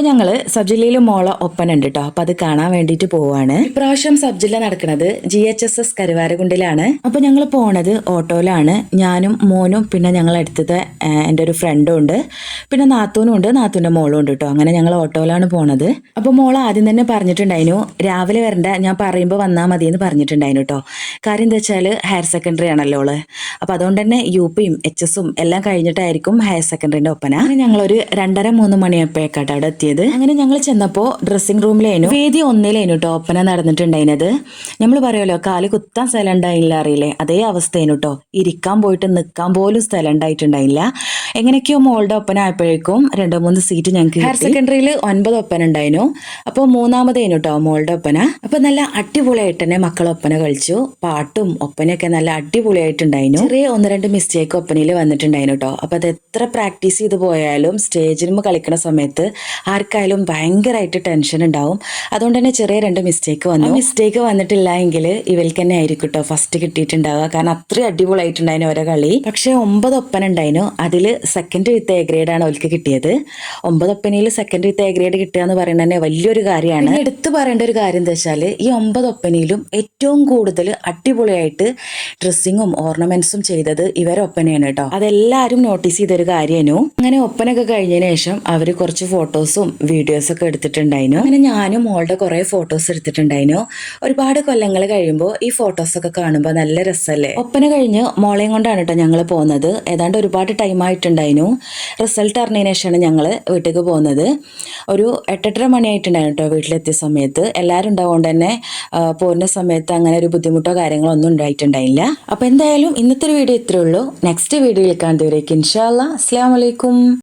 അപ്പൊ ഞങ്ങൾ സബ് ജില്ലയിൽ മോള ഒപ്പന ഉണ്ട് കേട്ടോ അപ്പൊ അത് കാണാൻ വേണ്ടിയിട്ട് പോവാണ്. ഇപ്രാവശ്യം സബ് ജില്ല നടക്കുന്നത് ജി എച്ച് എസ് എസ് കരുവാരകുണ്ടിലാണ്. അപ്പൊ ഞങ്ങൾ പോണത് ഓട്ടോയിലാണ്. ഞാനും മോനും പിന്നെ ഞങ്ങൾ അടുത്തത് എന്റെ ഒരു ഫ്രണ്ടും ഉണ്ട്. പിന്നെ നാത്തൂനും ഉണ്ട്. നാത്തൂന്റെ മോളും ഉണ്ട് കേട്ടോ അങ്ങനെ ഞങ്ങൾ ഓട്ടോയിലാണ് പോണത്. അപ്പോൾ മോൾ ആദ്യം തന്നെ പറഞ്ഞിട്ടുണ്ടായിരുന്നു രാവിലെ വരണ്ട ഞാൻ പറയുമ്പോൾ വന്നാൽ മതി എന്ന് പറഞ്ഞിട്ടുണ്ടായിരുന്നു കേട്ടോ കാര്യം എന്താ വെച്ചാൽ ഹയർ സെക്കൻഡറി ആണല്ലോ ഓൾ. അപ്പോൾ അതുകൊണ്ട് തന്നെ യു പിയും എച്ച് എസും എല്ലാം കഴിഞ്ഞിട്ടായിരിക്കും ഹയർ സെക്കൻഡറിന്റെ ഒപ്പന. ഞങ്ങൾ ഞങ്ങളൊരു രണ്ടര മൂന്ന് മണിയപ്പോഴേക്കാട്ടോ അവിടെ എത്തിയത്. അങ്ങനെ ഞങ്ങൾ ചെന്നപ്പോൾ ഡ്രസ്സിംഗ് റൂമിലേനു വേദി ഒന്നിലേനു കേട്ടോ ഒപ്പന നടന്നിട്ടുണ്ടായിനത്. നമ്മൾ പറയുമല്ലോ കാൽ കുത്താൻ സ്ഥലം ഉണ്ടായില്ല അറിയില്ലേ? അതേ അവസ്ഥയേനു കേട്ടോ ഇരിക്കാൻ പോയിട്ട് നിൽക്കാൻ പോലും സ്ഥലം ഉണ്ടായിട്ടുണ്ടായില്ല. എങ്ങനെയൊക്കെയോ മോളുടെ ഒപ്പന ആയപ്പോഴേക്കും രണ്ടോ മൂന്ന് സീറ്റ് ഞങ്ങൾക്ക് ഹയർ സെക്കൻഡറിയിൽ ഒൻപത് ഒപ്പന ഉണ്ടായിരുന്നു അപ്പോൾ മൂന്നാമതേനു കേട്ടോ മോളുടെ ഒപ്പന അപ്പൊ നല്ല അടിപൊളിയായിട്ട് തന്നെ മക്കൾ ഒപ്പന കളിച്ചു. പാട്ടും ഒപ്പനയൊക്കെ നല്ല അടിപൊളിയായിട്ടുണ്ടായിരുന്നു ചെറിയ ഒന്ന് രണ്ട് മിസ്റ്റേക്ക് ഒപ്പനയിൽ വന്നിട്ടുണ്ടായിരുന്നു കേട്ടോ അപ്പൊ അത് എത്ര പ്രാക്ടീസ് ചെയ്ത് പോയാലും സ്റ്റേജിൽ കളിക്കുന്ന സമയത്ത് ആർക്കായാലും ഭയങ്കരമായിട്ട് ടെൻഷൻ ഉണ്ടാവും. അതുകൊണ്ട് തന്നെ ചെറിയ രണ്ട് മിസ്റ്റേക്ക് വന്നു. മിസ്റ്റേക്ക് വന്നിട്ടില്ല എങ്കിൽ ഇവർക്ക് തന്നെ ആയിരിക്കും കേട്ടോ ഫസ്റ്റ് കിട്ടിയിട്ടുണ്ടാവുക. കാരണം അത്രയും അടിപൊളിയായിട്ടുണ്ടായിരുന്നു ഓരോ കളി. പക്ഷേ ഒമ്പത് ഒപ്പന ഉണ്ടായിരുന്നു അതിൽ സെക്കൻഡ് വിത്ത് എ ഗ്രേഡ് ആണ് അവർക്ക് കിട്ടിയത്. ഒമ്പത് ഒപ്പനയിൽ സെക്കൻഡ് വിത്ത് എ ഗ്രേഡ് കിട്ടുക എന്ന് പറയുന്നത് തന്നെ വലിയൊരു കാര്യമാണ്. എടുത്തു പറയേണ്ട ഒരു കാര്യം എന്താ വെച്ചാൽ ഈ ഒമ്പത് ഒപ്പനയിലും ഏറ്റവും കൂടുതൽ അടിപൊളിയായിട്ട് ഡ്രസ്സിങ്ങും ഓർണമെന്റ്സും ചെയ്തത് ഇവരെ ഒപ്പനയാണ് കേട്ടോ അതെല്ലാവരും നോട്ടീസ് ചെയ്തൊരു കാര്യമായിരുന്നു അങ്ങനെ ഒപ്പനൊക്കെ കഴിഞ്ഞതിന് ശേഷം അവർ കുറച്ച് ഫോട്ടോസും വീഡിയോസും ഒക്കെ എടുത്തിട്ടുണ്ടായിരുന്നു അങ്ങനെ ഞാനും മോളുടെ കുറേ ഫോട്ടോസ് എടുത്തിട്ടുണ്ടായിരുന്നു ഒരുപാട് കൊല്ലങ്ങൾ കഴിയുമ്പോൾ ഈ ഫോട്ടോസ് ഒക്കെ കാണുമ്പോൾ നല്ല രസമല്ലേ ഒപ്പന കഴിഞ്ഞ് മോളെയും കൊണ്ടാണ് കേട്ടോ ഞങ്ങൾ പോകുന്നത് ഏതാണ്ട് ഒരുപാട് ടൈം ആയിട്ടുണ്ടായിരുന്നു റിസൾട്ട് അറിഞ്ഞതിന് ശേഷമാണ് ഞങ്ങൾ വീട്ടിലേക്ക് പോകുന്നത് ഒരു എട്ടെട്ടര മണിയായിട്ടുണ്ടായിരുന്നു കേട്ടോ വീട്ടിലെത്തിയ സമയത്ത്. എല്ലാവരും ഉണ്ടാവുകൊണ്ട് തന്നെ പോരുന്ന സമയത്ത് അങ്ങനെ ഒരു ബുദ്ധിമുട്ടോ കാര്യങ്ങളോ ഒന്നും ഉണ്ടായിട്ടുണ്ടായില്ല. അപ്പോൾ എന്തായാലും ഇന്നത്തെ ഒരു വീഡിയോ ഇത്രയേ ഉള്ളൂ. നെക്സ്റ്റ് വീഡിയോയിൽ കാണുന്നവരേക്ക് ഇൻഷാല്ല അസ്സാം വലൈക്കും